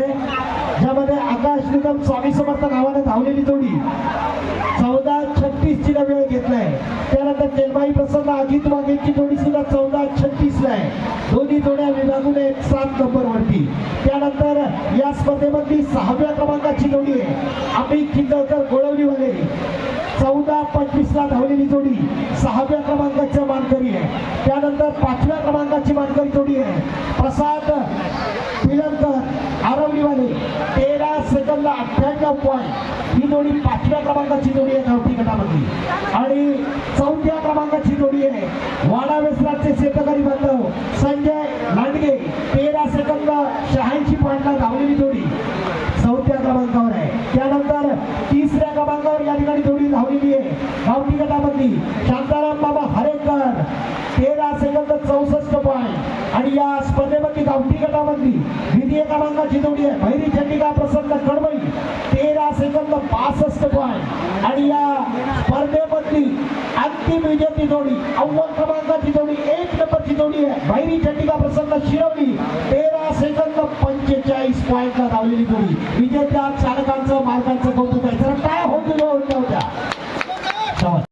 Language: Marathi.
मध्ये ज्यामध्ये आकाश निगम स्वामी समर्थ नावाने धावलेली जोडी चौदा छत्तीस ची वेळ घेतलाय. त्यानंतर जन्माई प्रसन्न अजित वाघेची जोडी सुद्धा चौदा छत्तीस ला आहे. दोन्ही जोड्या विभागून एक सात नंबर वरती त्यानंतर या स्पर्धेमधली सहाव्या क्रमांकाची जोडी आहे. अमित गोळवली गोळवलीवाले. चौदा पंचवीस ला धावलेली जोडी सहाव्या क्रमांकाच्या मानकरी आहे. त्यानंतर पाचव्या क्रमांकाची मानकरी जोडी आहे. प्रसाद पिलनकर आकडेवारी तेरा सेकंद अठ्ठ्याण्णव पॉईंट ही जोडी पाचव्या क्रमांकाची जोडी आहे गावठी गटामधली. आणि चौथ्या क्रमांकाची जोडी आहे वाडा वेसराचे शेतकरी बांधव संजय लांडगे. तेरा सेकंद शहाऐंशी पॉईंटला धावलेली जोडी चौथ्या क्रमांकावर आहे. त्यानंतर तिसऱ्या क्रमांकावर या ठिकाणी जोडी धावलेली आहे गावठी गटामधली. शांताराम बाबा हरेकर. तेरा सेकंद चौसष्ट पॉईंट आणि या स्पर्धेमधली गावठी गटामधली द्वितीय क्रमांकाची जोडी आहे. भैरी चंडिका प्रसन्न कडबई तेरा सेकंद पासष्ट पॉईंट आणि या स्पर्धेमधली अंतिम विजेती जोडी अव्वल क्रमांकाची जोडी एक नंबरची जोडी आहे. भैरी चंडिका प्रसन्न शिरवली तेरा सेकंद पंचेचाळीस पॉईंटला धावलेली जोडी. विजेत्या चालकांचं मार्गाने